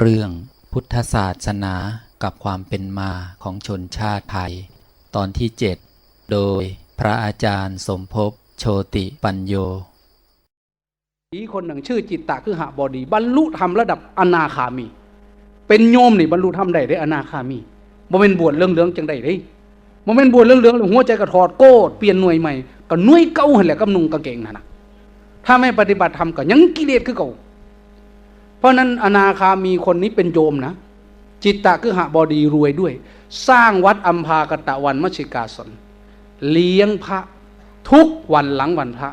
เรื่องพุทธศาสนากับความเป็นมาของชนชาติไทย ตอนที่ 7 โดยพระอาจารย์สมภพโชติปัญโยผีคนหนึ่งชื่อจิตตะคือหาบอดี บรรลุธรรมระดับอนาคามี เป็นโยมนี่บรรลุธรรมได้ได้อนาคามีโมเมนบวชเรื่องเรื่องจังได้ได้โมเมนบวชเรื่องเรื่องหัวใจกระถอดโก้เปลี่ยนหน่วยใหม่ก็หน่วยเก่าเหันแหละกำนุงกางเกงนั่นนะถ้าไม่ปฏิบัติธรรมก็ยังกิเลสคือเก่า เพราะนั้นอนาคามีคนนี้เป็นโยมนะ จิตตะคือหาบอดีรวยด้วย สร้างวัดอัมพากตะวันมชิกาสน เลี้ยงพระทุกวันหลังวันพระ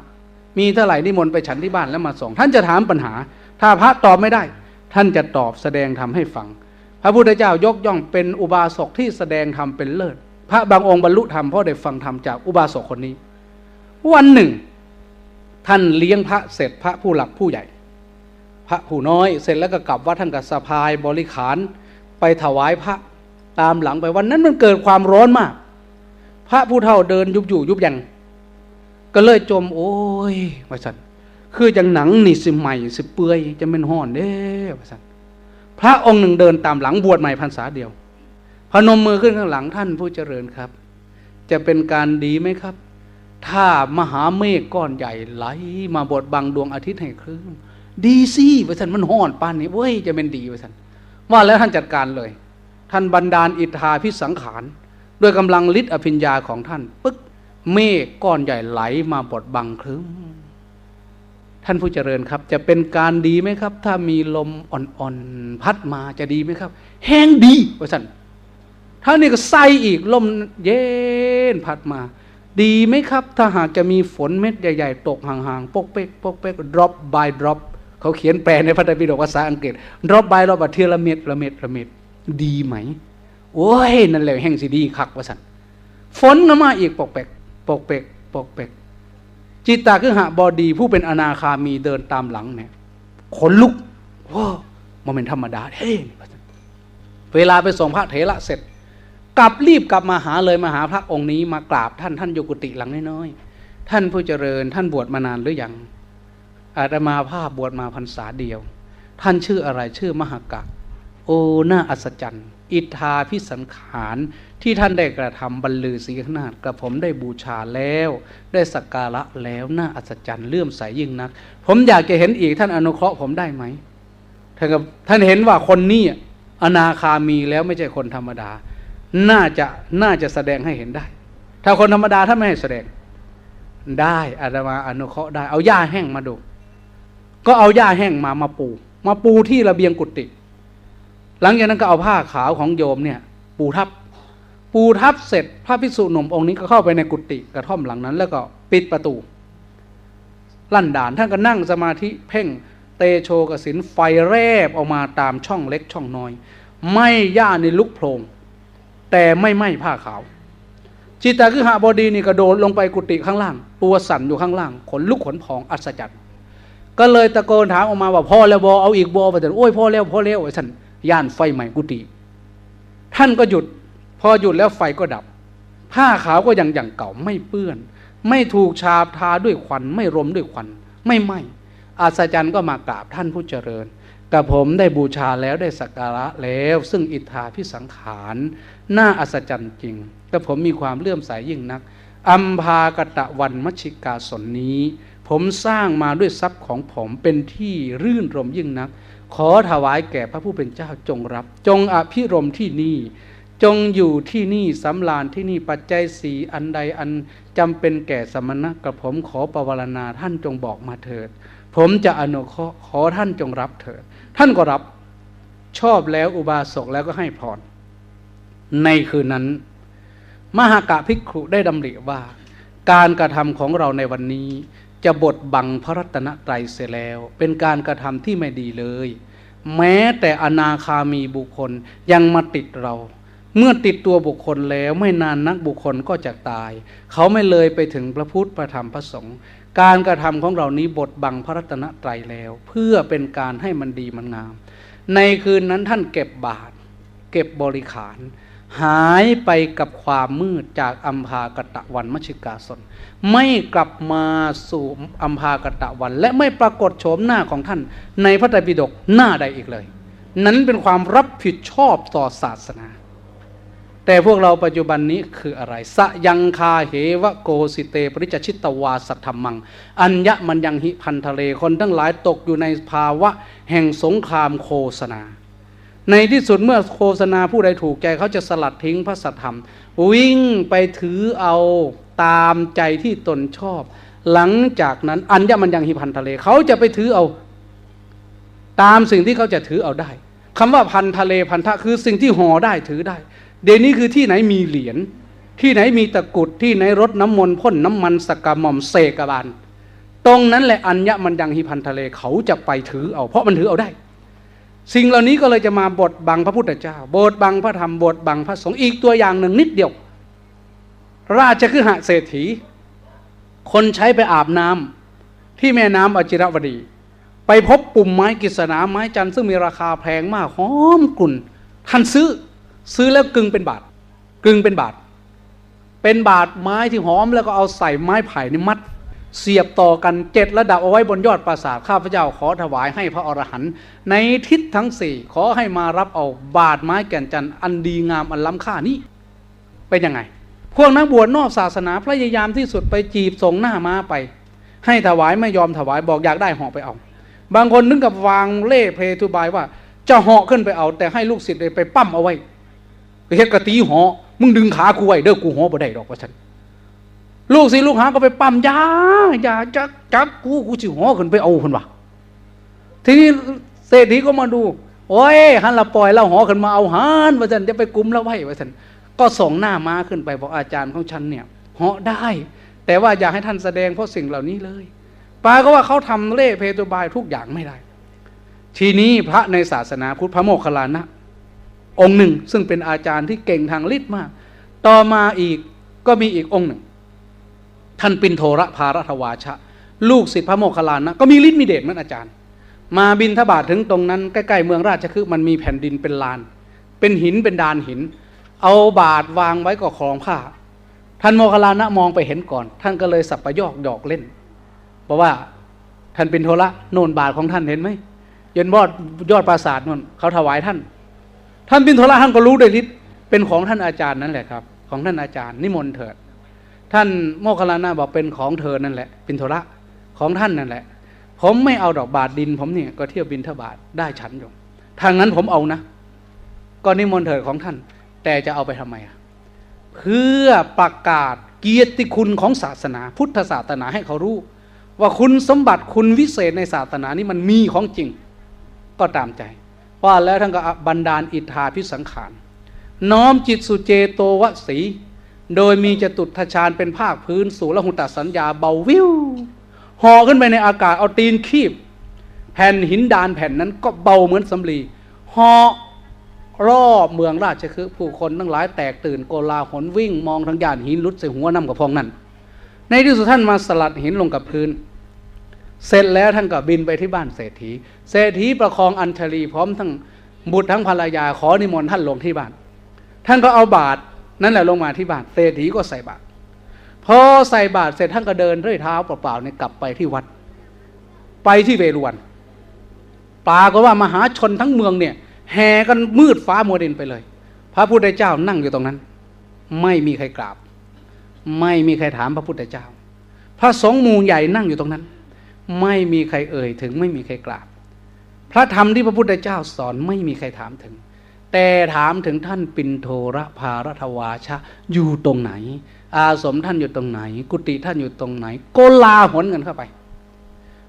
มีเท่าไหร่นิมนต์ไปฉันที่บ้านแล้วมาส่ง ท่านจะถามปัญหา ถ้าพระตอบไม่ได้ ท่านจะตอบแสดงธรรมให้ฟัง พระพุทธเจ้ายกย่องเป็นอุบาสกที่แสดงธรรมเป็นเลิศ พระบางองค์บรรลุธรรมเพราะได้ฟังธรรมจากอุบาสกคนนี้ วันหนึ่ง ท่านเลี้ยงพระเสร็จพระผู้หลักผู้ใหญ่ พระผู้น้อย เสร็จแล้วก็กลับวัดท่านก็สะพายบริขารไปถวายพระตามหลังไปวันนั้นมันเกิดความร้อนมาก พระผู้เฒ่าเดินยุบอยู่ยุบยังก็เลยจม โอ้ยว่าสันคือจังหนังนี่สิใหม่สิเปื่อยจะเป็นห่อนเด้ว่าสันพระองค์หนึ่งเดินตามหลังบวชใหม่พรรษาเดียว พนมมือขึ้นข้างหลังท่านผู้เจริญครับ จะเป็นการดีไหมครับ ถ้ามหาเมฆก้อนใหญ่ไหลมาบดบังดวงอาทิตย์ให้ครึ่ง ดีสิว่าสันมันห่อนปานนี้เว้ยจะเป็นดีว่าสันว่าแล้วท่านจัดการเลย ท่านบันดาลอิทธาพิสังขารด้วยกำลังฤทธิ์อภิญญาของท่านปึ๊กเมฆก้อนใหญ่ไหลมาบดบังครึ้มท่านผู้เจริญครับ จะเป็นการดีไหมครับ ถ้ามีลมอ่อนๆพัดมาจะดีไหมครับ แห้งดีว่าสันถ้านี่ก็ใส่อีกลมเย็นพัดมา ดีไหมครับ ถ้าหากจะมีฝนเม็ดใหญ่ ๆ ตกห่างๆปกเป๊กปกเป๊ก drop by drop เขาเขียนแปลในพระไตรปิฎกภาษาอังกฤษ drop by drop เทียละเม็ดละเม็ดละเม็ดดีไหม โอ้ย นั่นแหละแห่งสิดีคักว่าสันฝนก็มาอีกปกเปกปกเปกปกเปกจิตตาคือหะบอดี ผู้เป็นอนาคามีเดินตามหลังเนี่ยขนลุกว้ามันเป็นธรรมดาเฮ้ยเวลาไปส่งพระเถระเสร็จ กลับรีบกลับมาหาเลยมาหาพระองค์นี้มากราบท่านท่านโยกุติหลังน้อยๆท่านผู้เจริญท่านบวชมานานหรือยัง อาตมาภาพบวชมาพรรษาเดียว ท่านชื่ออะไรชื่อมหากะโอน่าอัศจรรย์ อิทธาพิสันขารที่ท่านได้กระทำบรรลือศีขนาดกระผมได้บูชาแล้ว ได้สักการะแล้วน่าอัศจรรย์เลื่อมใสยยิ่งนัก ผมอยากจะเห็นอีกท่านอนุเคราะห์ผมได้ไหมท่านกับท่านเห็นว่าคนนี้อนาคามีแล้วไม่ใช่คนธรรมดา น่าจะน่าจะแสดงให้เห็นได้ ถ้าคนธรรมดาถ้าไม่ให้แสดง ได้อาตมาอนุเคราะห์ได้เอาหญ้าแห้งมาดู ก็เอาหญ้าแห้งมามาปู มาปูที่ระเบียงกุฏิหลังจากนั้นก็เอาผ้าขาวของโยมเนี่ย ปูทับ ปูทับเสร็จพระภิกษุหนุ่มองค์นี้ก็เข้าไปในกุฏิกระท่อมหลังนั้น แล้วก็ปิดประตู ลั่นด่านท่านก็นั่งสมาธิเพ่งเตโชกสินไฟแรบออกมาตามช่องเล็กช่องน้อย ไม่ย่าในลุกโพรงแต่ไม่ไหม้ผ้าขาว จิตตาคือหาบดีนี่กระโดดลงไปกุฏิข้างล่าง ตัวสั่นอยู่ข้างล่าง ขนลุกขนพองอัศจรรย์ ก็เลยตะโกนถามออกมาว่าพ่อแล้วบอเอาอีกบอไปแต่โอ้ยพ่อแล้วพ่อแล้วไอ้สันย่านไฟใหม่กุฏิท่านก็หยุด พอหยุดแล้วไฟก็ดับ ผ้าขาวก็ยังอย่างเก่าไม่เปื้อน ไม่ถูกชาบทาด้วยควัน ไม่รมด้วยควัน ไม่ไหมอาศจรรย์ก็มากราบท่านผู้เจริญกับผมได้บูชาแล้วได้สักการะแล้ว ซึ่งอิทธาพิสังขารน่าอัศจรรย์จริงกับผมมีความเลื่อมใสยยิ่งนักอัมพากตะวันมชิกาสนนี้ ผมสร้างมาด้วยทรัพย์ของผมเป็นที่รื่นรมยิ่งนัก ขอถวายแก่พระผู้เป็นเจ้าจงรับ จงอภิรมที่นี่ จงอยู่ที่นี่สำราญที่นี่ปัจจัยสีอันใดอันจำเป็นแก่สมณะกับผมขอปวารณาท่านจงบอกมาเถิด ผมจะอนุเคราะห์ขอท่านจงรับเถิด ท่านก็รับชอบแล้วอุบาสกแล้วก็ให้พรในคืนนั้น มหากะภิกขุได้ดำริว่า การกระทำของเราในวันนี้ จะบดบังพระรัตนตรัยเสียแล้ว เป็นการกระทำที่ไม่ดีเลย แม้แต่อนาคามีบุคคลยังมาติดเรา เมื่อติดตัวบุคคลแล้วไม่นานนักบุคคลก็จะตาย เขาไม่เลยไปถึงพระพุทธพระธรรมพระสงฆ์การกระทำของเรานี้บดบังพระรัตนตรัยแล้ว เพื่อเป็นการให้มันดีมันงาม ในคืนนั้นท่านเก็บบาตรเก็บบริขาร หายไปกับความมืดจากอัมพากตะวันมชิกาสน ไม่กลับมาสู่อัมพากตะวัน และไม่ปรากฏโฉมหน้าของท่าน ในพระไตรปิฎกหน้าใดอีกเลย นั้นเป็นความรับผิดชอบต่อศาสนา แต่พวกเราปัจจุบันนี้คืออะไร สยังคาเหวะโกสิเต ปริจชิตตวาสัทธรรมัง อัญญะมันยังหิพันทะเลคนทั้งหลายตกอยู่ในภาวะแห่งสงครามโฆษณา ในที่สุดเมื่อโฆษณาผู้ใดถูกใจเขาจะสลัดทิ้งพระสัทธรรม วิ่งไปถือเอาตามใจที่ตนชอบ หลังจากนั้นอัญญมันยังหิพันทะเลเขาจะไปถือเอา ตามสิ่งที่เขาจะถือเอาได้คำว่าพันทะเลพันธะคือสิ่งที่ห่อได้ถือได้ เดี๋ยวนี้คือที่ไหนมีเหรียญที่ไหนมีตะกุดที่ไหนรดน้ำมนต์พ่นน้ำมันสกกะหม่อมเสกบาลตรงนั้นแหละอัญญมันยังหิพันทะเลเขาจะไปถือเอา เพราะมันถือเอาได้ สิ่งเหล่านี้ก็เลยจะมาบทบังพระพุทธเจ้าบทบังพระธรรมบทบังพระสงฆ์อีกตัวอย่างหนึ่งนิดเดียว ราชคือหเศรษฐี คนใช้ไปอาบน้ำที่แม่น้ำอจิรวดี ไปพบปุ่มไม้กฤษณาไม้จันทร์ซึ่งมีราคาแพงมากหอมกลุ่นท่านซื้อซื้อแล้วกึ่งเป็นบาท กึ่งเป็นบาท เป็นบาทไม้ที่หอมแล้วก็เอาใส่ไม้ไผ่นี่มัด เสียบต่อกันเจ็ดระดับเอาไว้บนยอดปราสาทข้าพเจ้าขอถวายให้พระอรหันต์ในทิศทั้งสี่ขอให้มารับเอาบาทไม้แก่นจันทร์อันดีงามอันล้ำค่านี้ เป็นยังไง พวกนักบวชนอกศาสนาพยายามที่สุดไปจีบส่งหน้ามาไป ให้ถวายไม่ยอมถวายบอกอยากได้ห่อไปเอา บางคนนึกกับวางเล่เพทุบายว่า จะหาะขึ้นไปเอา แต่ให้ลูกศิษย์ไปปั้มเอาไว้ไปเฮ็ดกะตีหอมึงดึงขากูไว้เด้อกูหอบ่ได้ดอกว่าฉัน ลูกศิษย์ลูกหาก็ไปปั้มยาอย่าจักจับกูกูสิหอขึ้นไปเอาคนวะทีนี้เศรษฐีก็มาดู โอ้ยหันละปล่อยเราหอขึ้นมาเอาหันว่าฉันจะไปกุมแล้วไว้ว่าฉันก็ส่งหน้ามาขึ้นไปบอกอาจารย์ของฉันเนี่ยเหาะได้ แต่ว่าอย่าให้ท่านแสดงเพราะสิ่งเหล่านี้เลยปาก็ว่าเขาทำเล่เพตุบายทุกอย่างไม่ได้ ทีนี้พระในศาสนาพุทธพระโมคคัลลานะ องค์หนึ่งซึ่งเป็นอาจารย์ที่เก่งทางฤทธิ์มาก ต่อมาอีกก็มีอีกองค์หนึ่ง ท่านปินโทระภารัตวาชะ ลูกศิษย์พระโมคคัลลานะ ก็มีฤทธิ์มีเดชเหมือนอาจารย์ มาบินทบาทถึงตรงนั้น ใกล้ๆเมืองราชคฤห์มันมีแผ่นดินเป็นลาน เป็นหินเป็นดานหิน เอาบาทวางไว้ก็คลองผ้า ท่านโมคคัลลานะมองไปเห็นก่อน ท่านก็เลยสับประยอกหยอกเล่นบอกว่าท่านป็นโทระโน่นบาทของท่านเห็นไหมยนบอดยอดปราสาทนนเขาถวายท่าน ท่านปินโทระท่านก็รู้ด้วยฤทธิ์เป็นของท่านอาจารย์นั่นแหละครับ ของท่านอาจารย์นิมนต์เถิด ท่านโมคคัลลานะบอกเป็นของเธอนั่นแหละปินโทระของท่านนั่นแหละ ผมไม่เอาดอกบาทดิน ผมเนี่ยก็เที่ยวบินทบาทได้ฉันอยู่ทางนั้นผมเอานะ ก็นิมนต์เถิดของท่าน แต่จะเอาไปทำไมอะเพื่อประกาศเกียรติคุณของศาสนา พุทธศาสนาให้เขารู้ ว่าคุณสมบัติคุณวิเศษในศาสนานี้มันมีของจริง ก็ตามใจว่าแล้วท่านก็บันดาลอิทธาพิสังขาร น้อมจิตสุเจโตวสี โดยมีจตุทชาญเป็นภาคพื้นสู่ละหุตสัญญาเบาวิวห่อขึ้นไปในอากาศเอาตีนคีบ แผ่นหินดานแผ่นนั้นก็เบาเหมือนสำลีห่อรอบเมืองราชคือผู้คนทั้งหลายแตกตื่นโกลาหลวิ่งมองทางย่านหินลุดใส่หัวน้ำกับพองนั่นในที่สุดท่านมาสลัดหินลงกับพื้น เสร็จแล้วท่านก็บินไปที่บ้านเศรษฐี เศรษฐีประคองอัญชลีพร้อมทั้งบุตรทั้งภรรยาขอนิมนต์ท่านลงที่บ้าน ท่านก็เอาบาตร นั่นแหละลงมาที่บานเศรษฐีก็ใส่บาตรพอใส่บาตรเสร็จท่านก็เดินด้วยเท้าเปล่าๆเนี่ยกลับไปที่วัด ไปที่เวรวันปาก็ว่ามหาชนทั้งเมืองเนี่ย แห่กันมืดฟ้ามัวดินไปเลย พระพุทธเจ้านั่งอยู่ตรงนั้น ไม่มีใครกราบ ไม่มีใครถามพระพุทธเจ้า พระสงฆ์มู่ใหญ่นั่งอยู่ตรงนั้น ไม่มีใครเอ่ยถึงไม่มีใครกราบ พระธรรมที่พระพุทธเจ้าสอนไม่มีใครถามถึง แต่ถามถึงท่านปินโทระภารัตวาชะ อยู่ตรงไหน อาสมท่านอยู่ตรงไหน กุฏิท่านอยู่ตรงไหน โกลาหลกันเข้าไป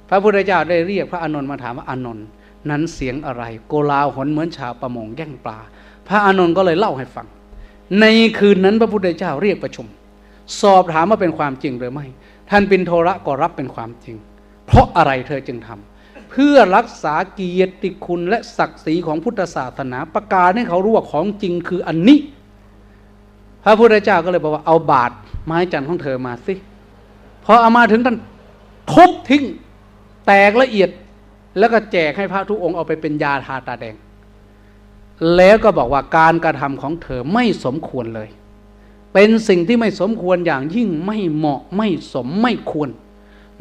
พระพุทธเจ้าได้เรียกพระอานนท์มาถามว่าอานนท์นั้นเสียงอะไร โกลาหลเหมือนชาวประมงแย่งปลา พระอานนท์ก็เลยเล่าให้ฟัง ในคืนนั้นพระพุทธเจ้าเรียกประชุม สอบถามว่าเป็นความจริงหรือไม่ ท่านปินโทระก็รับเป็นความจริง เพราะอะไรเธอจึงทำ เพื่อรักษาเกียรติคุณและศักดิ์ศรีของพุทธศาสนา ประกาศให้เขารู้ว่าของจริงคืออันนี้ พระพุทธเจ้าก็เลยบอกว่าเอาบาทไม้จันทร์ของเธอมาสิพอเอามาถึงท่านทุบทิ้งแตกละเอียดแล้วก็แจกให้พระทุกองค์เอาไปเป็นยาทาตาแดง แล้วก็บอกว่าการกระทำของเธอไม่สมควรเลย เป็นสิ่งที่ไม่สมควรอย่างยิ่งไม่เหมาะไม่สมไม่ควร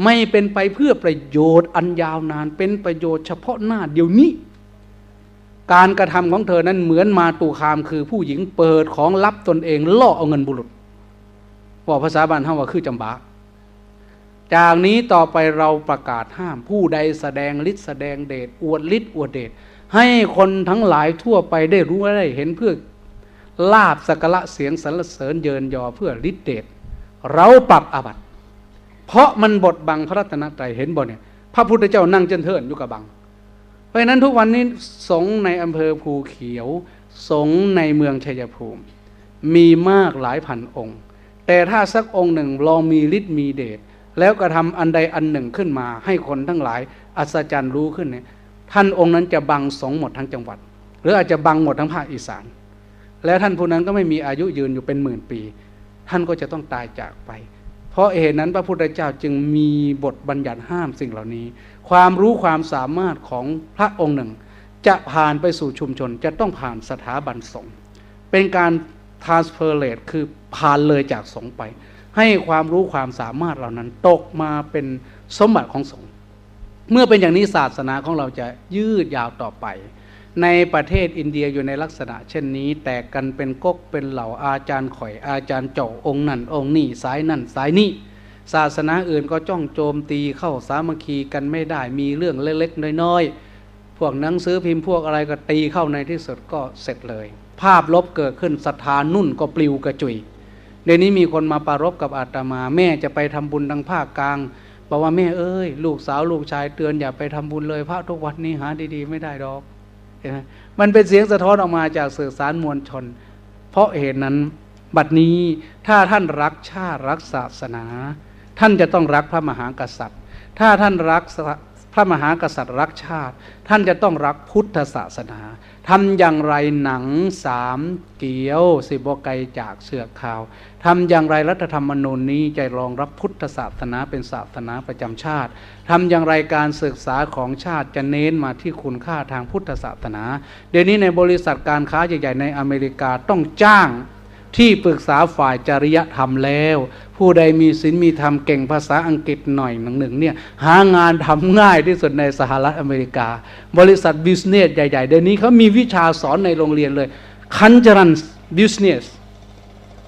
ไม่เป็นไปเพื่อประโยชน์อันยาวนาน เป็นประโยชน์เฉพาะหน้าเดียวนี้ การกระทำของเธอนั้นเหมือนมาตูคามคือผู้หญิงเปิดของลับตนเองล่อเอาเงินบุรุษบอกภาษาบาลห้าว่าคือจำบาจากนี้ต่อไปเราประกาศห้ามผู้ใดแสดงฤทธิ์แสดงเดชอวดฤทธิ์อวดเดชให้คนทั้งหลายทั่วไปได้รู้ได้เห็นเพื่อลาบสักระเสียงสรรเสริญเยินยอเพื่อฤทธิ์เดชเราปรับอาบัติ เพราะมันบดบังพระรัตนตรัยเห็นบ่เนี่ยพระพุทธเจ้านั่งเจนเทินอยู่กับบัง เพราะฉะนั้นทุกวันนี้สงในอำเภอภูเขียว สงในเมืองชัยภูมิ มีมากหลายพันองค์ แต่ถ้าสักองค์หนึ่งลองมีฤทธิ์มีเดชแล้วกระทำอันใดอันหนึ่งขึ้นมา ให้คนทั้งหลายอัศจรรย์รู้ขึ้นเนี่ยท่านองค์นั้นจะบังสงหมดทั้งจังหวัด หรืออาจจะบังหมดทั้งภาคอีสาน แล้วท่านผู้นั้นก็ไม่มีอายุยืนอยู่เป็นหมื่นปี ท่านก็จะต้องตายจากไป ราะเหตุนั้นพระพุทธเจ้าจึงมีบทบัญญัติห้ามสิ่งเหล่านี้ ความรู้ความสามารถของพระองค์หนึ่ง จะผ่านไปสู่ชุมชนจะต้องผ่านสถาบันสงฆ์เป็นการ transferate คือผ่านเลยจากสงฆ์ไป ให้ความรู้ความสามารถเหล่านั้นตกมาเป็นสมบัติของสงฆ์เมื่อเป็นอย่างนี้ศาสนาของเราจะยืดยาวต่อไป ในประเทศอินเดียอยู่ในลักษณะ เช่นนี้ แตกกันเป็นก๊กเป็นเหล่าอาจารย์ข่อยอาจารย์เจ้าองค์นั่นองค์นี่สายนั่นสายนี่ศาสนาอื่นก็จ้องโจมตีเข้าสามัคคีกันไม่ได้มีเรื่องเล็กๆน้อยๆพวกหนังสือพิมพ์พวกอะไรก็ตีเข้าในที่สุดก็เสร็จเลย ภาพลบเกิดขึ้นศรัทธานุ่นก็ปลิวกระจุยเดี๋ยวนี้มีคนมาปรารบกับอาตมา แม่จะไปทำบุญทางภาคกลางบอกว่าแม่เอ้ย ลูกสาวลูกชายเตือนอย่าไปทำบุญเลยพระทุกวัดนี้หาดีๆ ไม่ได้ดอก เห็นไหมมันเป็นเสียงสะท้อนออกมาจากสื่อสารมวลชน เพราะเหตุนั้นบัดนี้ถ้าท่านรักชาติรักศาสนา ท่านจะต้องรักพระมหากษัตริย์ ถ้าท่านรักพระมหากษัตริย์รักชาติ ท่านจะต้องรักพุทธศาสนาทำอย่างไรหนังสามเกียวสิบวไกลจากเสือกข่าว ทำอย่างไรรัฐธรรมนูญนี้จะรองรับพุทธศาสนาเป็นศาสนาประจำชาติทำอย่างไรการศึกษาของชาติจะเน้นมาที่คุณค่าทางพุทธศาสนา เดี๋ยวนี้ในบริษัทการค้าใหญ่ๆในอเมริกาต้องจ้างที่ปรึกษาฝ่ายจริยธรรมแล้ว ผู้ใดมีศีลมีธรรมเก่งภาษาอังกฤษหน่อยหนึ่งหนึ่งเนี่ยหางานทำง่ายที่สุดในสหรัฐอเมริกา บริษัทบิสเนสใหญ่ ๆ เดี๋ยวนี้เขามีวิชาสอนในโรงเรียนเลยคันจรันบิสเนส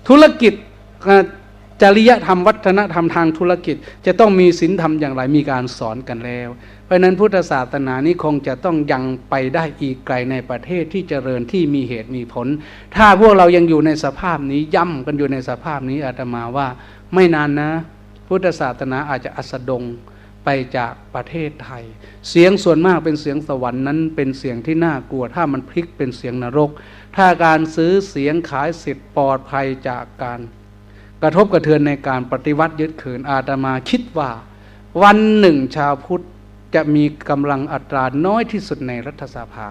ธุรกิจจริยธรรมวัฒนธรรมทางธุรกิจ จะต้องมีศีลธรรมอย่างไรมีการสอนกันแล้ว เพราะนั้นพุทธศาสนานี้คงจะต้องยังไปได้อีกไกลในประเทศที่เจริญที่มีเหตุมีผล ถ้าพวกเรายังอยู่ในสภาพนี้ย่ำกันอยู่ในสภาพนี้อาตมาว่าไม่นานนะ พุทธศาสนาอาจจะอัสดง ไปจากประเทศไทย เสียงส่วนมากเป็นเสียงสวรรค์นั้น เป็นเสียงที่น่ากลัว ถ้ามันพลิกเป็นเสียงนรก ถ้าการซื้อเสียงขายสิทธิ์ปลอดภัยจากการ กระทบกระเทือนในการปฏิวัติยึดขืนอาตมาคิดว่า วันหนึ่งชาวพุทธจะมีกำลังอัตราน้อยที่สุดในรัฐสภา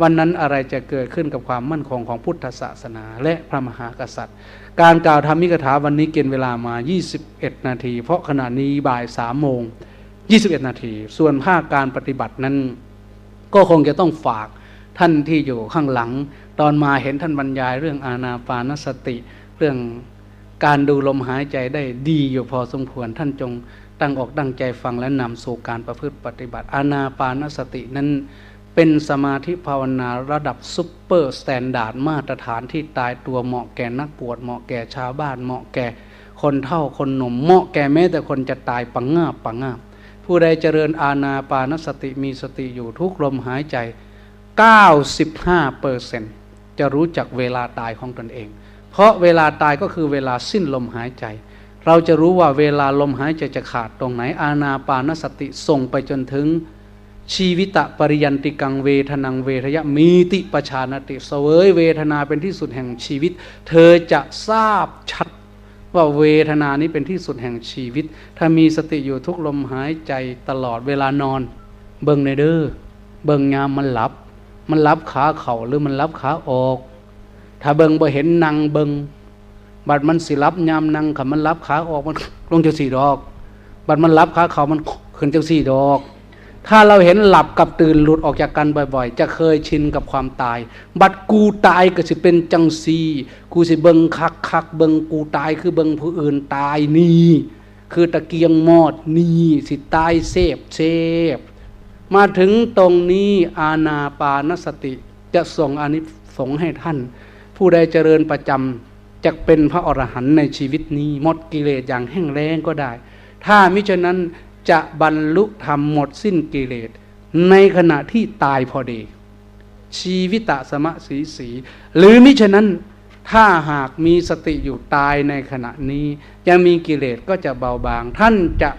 วันนั้นอะไรจะเกิดขึ้นกับความมั่นคงของพุทธศาสนา และพระมหากษัตริย์ การกล่าวธรรมิกถาวันนี้เกินเวลามา 21 นาที เพราะขณะนี้บ่ายสามโมง 21 นาที ส่วนภาคการปฏิบัตินั้น ก็คงจะต้องฝากท่านที่อยู่ข้างหลัง ตอนมาเห็นท่านบรรยายเรื่องอาณาปานสติ เรื่องการดูลมหายใจได้ดีอยู่พอสมควรท่านจงตั้งอกตั้งใจฟังและนำสู่การประพฤติปฏิบัติ อานาปานสตินั้นเป็นสมาธิภาวนาระดับซุปเปอร์สแตนดาร์ดมาตรฐานที่ตายตัวเหมาะแก่นักปวดเหมาะแก่ชาวบ้านเหมาะแก่คนเท่าคนหนุ่มเหมาะแก่แม้แต่คนจะตายปังงาบปังงาบ ผู้ใดเจริญอาณาปานสติมีสติอยู่ทุกลมหายใจ 95เปอร์เซนจะรู้จักเวลาตายของตนเอง เพราะเวลาตายก็คือเวลาสิ้นลมหายใจ เราจะรู้ว่าเวลาลมหายใจจะขาดตรงไหน อาณาปานสติส่งไปจนถึงชีวิตะปริยันติกังเวทนังเวทยะมีติปชานติเสวยเวทนาเป็นที่สุดแห่งชีวิต เธอจะทราบชัด ว่าเวทนานี้เป็นที่สุดแห่งชีวิต ถ้ามีสติอยู่ทุกลมหายใจตลอดเวลานอน เบิ่งในเด้อเบิ่งยามมันหลับ มันหลับขาเข่าหรือมันหลับขาออก ถ้าเบิงบ่เห็นนางเบิงบัดมันสิรับยามนางขับมันรับขาออกมันลงจังสี่ดอก บัดมันรับขาเข่ามันขึ้นจังสี่ดอก ถ้าเราเห็นหลับกับตื่นหลุดออกจากกันบ่อย ๆ จะเคยชินกับความตาย บัดกูตายก็สิเป็นจังซีกูสิเบิงคักคักเบิงกูตายคือเบิงผู้อื่นตายนี่คือตะเกียงมอดนี่สิตายเสพเสพมาถึงตรงนี้อาณาปานสติ จะส่งอนิสงส์ให้ท่าน ผู้ใดเจริญประจำจะเป็นพระอรหันต์ในชีวิตนี้หมดกิเลสอย่างแห้งแล้งก็ได้ ถ้ามิฉะนั้น จะบรรลุธรรมหมดสิ้นกิเลส ในขณะที่ตายพอดี ชีวิตะสมะสีสี หรือมิฉะนั้นถ้าหากมีสติอยู่ตายในขณะนี้ยังมีกิเลสก็จะเบาบาง ท่านจะ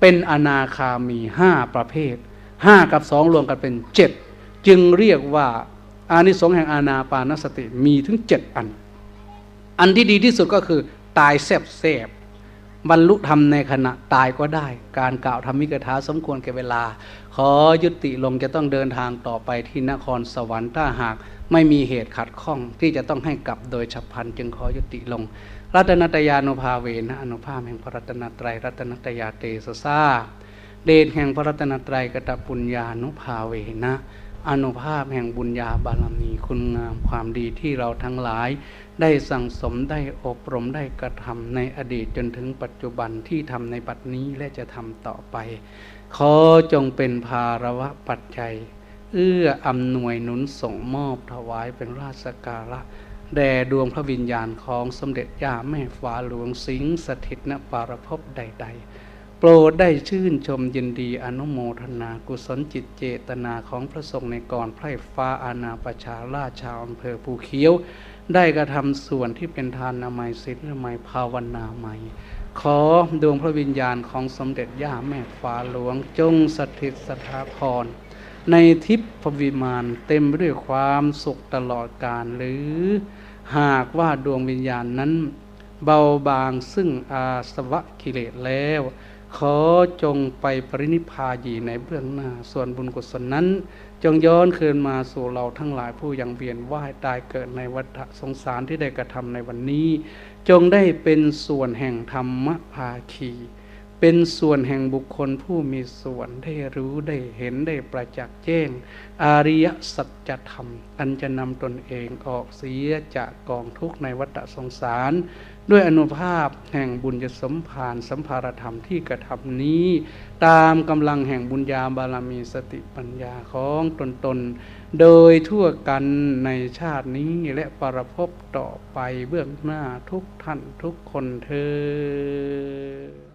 เป็นอนาคามีห้าประเภทห้ากับสองรวมกันเป็นเจ็ดจึงเรียกว่าอานิสงส์แห่งอานาปานสติมีถึงเจ็ดอัน อันที่ดีที่สุดก็คือตายแซบแซบ บรรลุธรรมในขณะตายก็ได้ การกล่าวธรรมิกถาสมควรแก่เวลา ขอยุติลงจะต้องเดินทางต่อไปที่นครสวรรค์ถ้าหาก ไม่มีเหตุขัดข้องที่จะต้องให้กลับโดยฉับพลันจึงขอยุติลง รัตนตยานุภาเวนะอนุภาพแห่งพระรัตนตรัยรัตนตยาเตสสาเดชแห่งพระรัตนตรัยกตปุญญานุภาเวนะ อนุภาพแห่งบุญญาบารมีคุณงามความดีที่เราทั้งหลาย ได้สั่งสมได้อบรมได้กระทำในอดีตจนถึงปัจจุบันที่ทำในบัดนี้และจะทำต่อไป ขอจงเป็นภาระวะปัจจัย เอื้ออำนวยหนุนส่งมอบถวายเป็นราชการะแด่ดวงพระวิญญาณของสมเด็จย่าแม่ฟ้าหลวงสิงสถิตณปารภพใด ๆ โปรดได้ชื่นชมยินดีอนุโมทนากุศลจิตเจตนาของพระสงฆ์ในกรไพร่ฟ้าอาณาประชาราชาวอำเภอภูเขียว ได้กระทำส่วนที่เป็นทานนามัยศีลนามัยภาวนาใหมัยขอดวงพระวิญญาณของสมเด็จย่าแม่ฟ้าหลวงจงสถิตสถาพร ในทิพพวิมานเต็มไปด้วยความสุขตลอดกาลหรือ หากว่าดวงวิญญาณนั้น เบาบางซึ่งอาสวะกิเลสแล้ว ขอจงไปปรินิพพายีในเบื้องหน้า ส่วนบุญกุศลนั้น จงย้อนคืนมาสู่เราทั้งหลายผู้ยังเวียนว่ายตายเกิดในวัฏสงสารที่ได้กระทำในวันนี้ จงได้เป็นส่วนแห่งธรรมภาคีเป็นส่วนแห่งบุคคลผู้มีส่วนได้รู้ได้เห็นได้ประจักษ์แจ้ง อาริยสัจธรรม อันจะนำตนเองออกเสียจากกองทุกข์ในวัฏสงสาร ด้วยอนุภาพแห่งบุญจะสมผานสัมภารธรรมที่กระทำนี้ ตามกำลังแห่งบุญญาบารมีสติปัญญาของตนตน โดยทั่วกันในชาตินี้และปรภพต่อไปเบื้องหน้าทุกท่านทุกคนเธอ